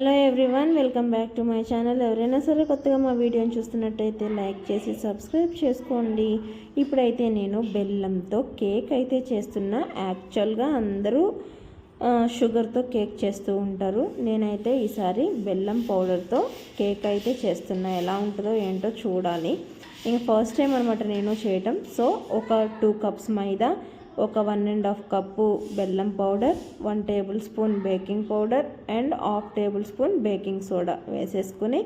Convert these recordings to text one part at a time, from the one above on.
Hello everyone welcome back to my channel ఎవరైనా సరే కొత్తగా మా వీడియోని చూస్తున్నట్టయితే లైక్ చేసి సబ్స్క్రైబ్ చేసుకోండి. ఇప్పుడైతే నేను బెల్లంతో కేక్ అయితే చేస్తున్నా. యాక్చువల్గా అందరూ షుగర్తో కేక్ చేస్తూ ఉంటారు. నేనైతే ఈసారి బెల్లం పౌడర్తో కేక్ అయితే చేస్తున్నా. ఎలా ఉంటుందో ఏంటో చూడాలి. ఇంకా ఫస్ట్ టైం అనమాట నేను చేయటం. సో ఒక టూ కప్స్ మైదా ఒక వన్ అండ్ హాఫ్ కప్పు బెల్లం powder one table spoon baking powder and half table spoon baking soda వేసేసుకుని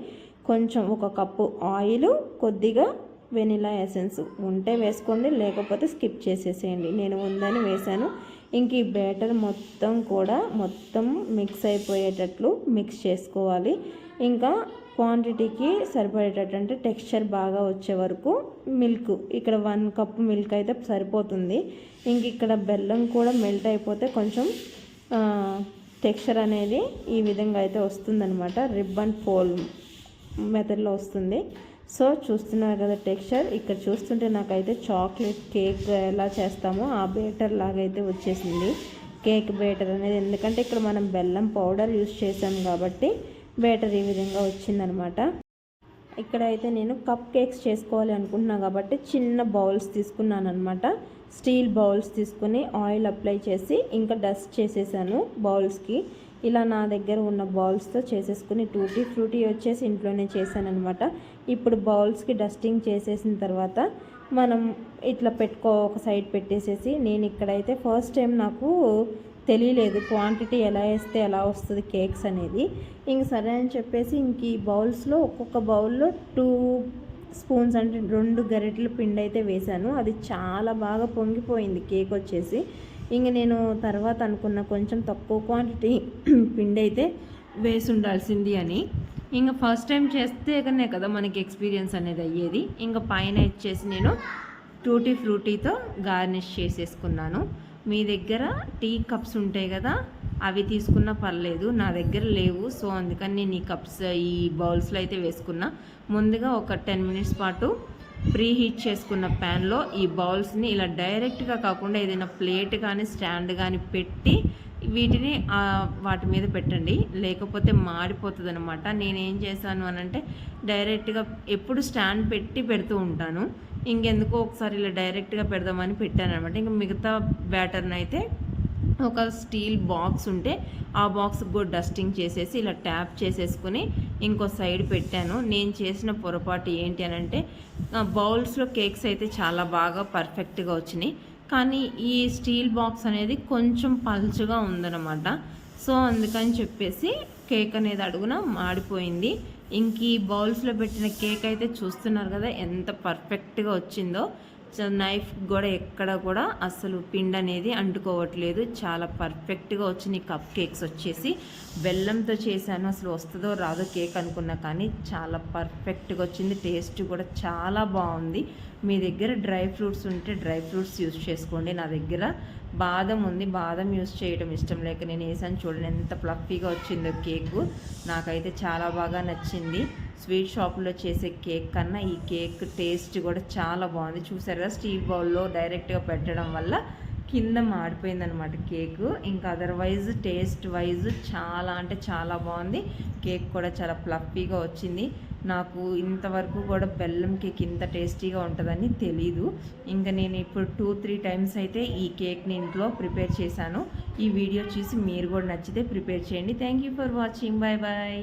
కొంచెం ఒక కప్పు ఆయిల్ కొద్దిగా వెనిలా ఎసెన్స్. ఉంటే వేసుకోండి లేకపోతే స్కిప్ చేసేసేయండి. నేను ఉందని వేశాను. ఇంక ఈ బ్యాటర్ మొత్తం కూడా మొత్తం మిక్స్ అయిపోయేటట్లు మిక్స్ చేసుకోవాలి. ఇంకా క్వాంటిటీకి సరిపడేటట్టు అంటే టెక్స్చర్ బాగా వచ్చే వరకు మిల్క్ ఇక్కడ వన్ కప్ మిల్క్ అయితే సరిపోతుంది. ఇంక ఇక్కడ బెల్లం కూడా మెల్ట్ అయిపోతే కొంచెం టెక్స్చర్ అనేది ఈ విధంగా అయితే వస్తుందనమాట రిబ్బన్ ఫోల్ మెథడ్లో వస్తుంది. సో చూస్తున్నారు కదా టెక్స్చర్. ఇక్కడ చూస్తుంటే నాకైతే చాక్లెట్ కేక్ ఎలా చేస్తామో ఆ బేటర్ లాగైతే వచ్చేసింది. కేక్ బేటర్ అనేది ఎందుకంటే ఇక్కడ మనం బెల్లం పౌడర్ యూస్ చేసాం కాబట్టి బేటర్ ఈ విధంగా వచ్చిందనమాట. ఇక్కడ అయితే నేను కప్ కేక్స్ చేసుకోవాలి అనుకుంటున్నా కాబట్టి చిన్న బౌల్స్ తీసుకున్నాను అనమాట స్టీల్ బౌల్స్ తీసుకుని ఆయిల్ అప్లై చేసి ఇంకా డస్ట్ చేసేసాను బౌల్స్కి. ఇలా నా దగ్గర ఉన్న బౌల్స్తో చేసేసుకుని టూటీ ఫ్రూటీ వచ్చేసి ఇంట్లోనే చేశాను అనమాట ఇప్పుడు బౌల్స్కి డస్టింగ్ చేసేసిన తర్వాత మనం ఇట్లా పెట్టుకో ఒక సైడ్ పెట్టేసేసి నేను ఇక్కడైతే ఫస్ట్ టైం నాకు తెలియలేదు క్వాంటిటీ ఎలా వేస్తే ఎలా వస్తుంది కేక్స్ అనేది. ఇంక సరే అని చెప్పేసి ఇంక ఈ బౌల్స్లో ఒక్కొక్క బౌల్లో టూ స్పూన్స్ అంటే రెండు గరిటెల పిండి అయితే వేశాను. అది చాలా బాగా పొంగిపోయింది కేక్ వచ్చేసి. ఇంక నేను తర్వాత అనుకున్న కొంచెం తక్కువ క్వాంటిటీ పిండి అయితే వేసి ఉండాల్సింది అని. ఇంకా ఫస్ట్ టైం చేస్తే కనే కదా మనకి ఎక్స్పీరియన్స్ అనేది అయ్యేది. ఇంకా పైన ఇచ్చేసి నేను టూటీ ఫ్రూటీతో గార్నిష్ చేసేసుకున్నాను. మీ దగ్గర టీ కప్స్ ఉంటాయి కదా అవి తీసుకున్నా పర్లేదు. నా దగ్గర లేవు సో అందుకని నేను ఈ కప్స్ ఈ బౌల్స్లో అయితే వేసుకున్నా. ముందుగా ఒక టెన్ మినిట్స్ పాటు ప్రీ హీట్ చేసుకున్న ప్యాన్లో ఈ బౌల్స్ని ఇలా డైరెక్ట్గా కాకుండా ఏదైనా ప్లేట్ కానీ స్టాండ్ కానీ పెట్టి వీటిని వాటి మీద పెట్టండి. లేకపోతే మాడిపోతుంది అనమాట నేనేం చేశాను అనంటే డైరెక్ట్గా ఎప్పుడు స్టాండ్ పెట్టి పెడుతూ ఉంటాను. ఇంకెందుకో ఒకసారి ఇలా డైరెక్ట్గా పెడదామని పెట్టాను అనమాట ఇంకా మిగతా బ్యాటర్ని అయితే ఒక స్టీల్ బాక్స్ ఉంటే ఆ బాక్స్ కూడా డస్టింగ్ చేసేసి ఇలా ట్యాప్ చేసేసుకుని ఇంకో సైడ్ పెట్టాను. నేను చేసిన పొరపాటు ఏంటి అని అంటే బౌల్స్లో కేక్స్ అయితే చాలా బాగా పర్ఫెక్ట్గా వచ్చినాయి. కానీ ఈ స్టీల్ బాక్స్ అనేది కొంచెం పలుచుగా ఉందన్నమాట. సో అందుకని చెప్పేసి కేక్ అనేది అడుగున మాడిపోయింది. ఇంక ఈ బౌల్స్లో పెట్టిన కేక్ అయితే చూస్తున్నారు కదా ఎంత పర్ఫెక్ట్గా వచ్చిందో. నైఫ్ కూడా ఎక్కడ కూడా అసలు పిండి అనేది అంటుకోవట్లేదు. చాలా పర్ఫెక్ట్గా వచ్చిన కప్ కేక్స్ వచ్చేసి. బెల్లంతో చేశాను అసలు వస్తుందో రాదో కేక్ అనుకున్నా కానీ చాలా పర్ఫెక్ట్గా వచ్చింది. టేస్ట్ కూడా చాలా బాగుంది. మీ దగ్గర డ్రై ఫ్రూట్స్ ఉంటే డ్రై ఫ్రూట్స్ యూస్ చేసుకోండి. నా దగ్గర బాదం ఉంది. బాదం యూస్ చేయడం ఇష్టం లేక నేను వేసాను. చూడండి ఎంత ఫ్లఫీగా వచ్చిందో కేకు. నాకైతే చాలా బాగా నచ్చింది. స్వీట్ షాప్లో చేసే కేక్ కన్నా ఈ కేక్ టేస్ట్ కూడా చాలా బాగుంది. చూసారు కదా స్టీవ్ బౌల్లో డైరెక్ట్గా పెట్టడం వల్ల కింద మాడిపోయిందనమాట కేక్. ఇంకా అదర్వైజ్ టేస్ట్ వైజ్ చాలా అంటే చాలా బాగుంది. కేక్ కూడా చాలా ఫ్లఫీగా వచ్చింది. నాకు ఇంతవరకు కూడా బెల్లం కేక్ ఇంత టేస్టీగా ఉంటుందని తెలీదు. ఇంకా నేను ఇప్పుడు టూ త్రీ టైమ్స్ అయితే ఈ కేక్ని ఇంట్లో ప్రిపేర్ చేశాను. ఈ వీడియో చూసి మీరు కూడా నచ్చితే ప్రిపేర్ చేయండి. Thank you for watching. Bye bye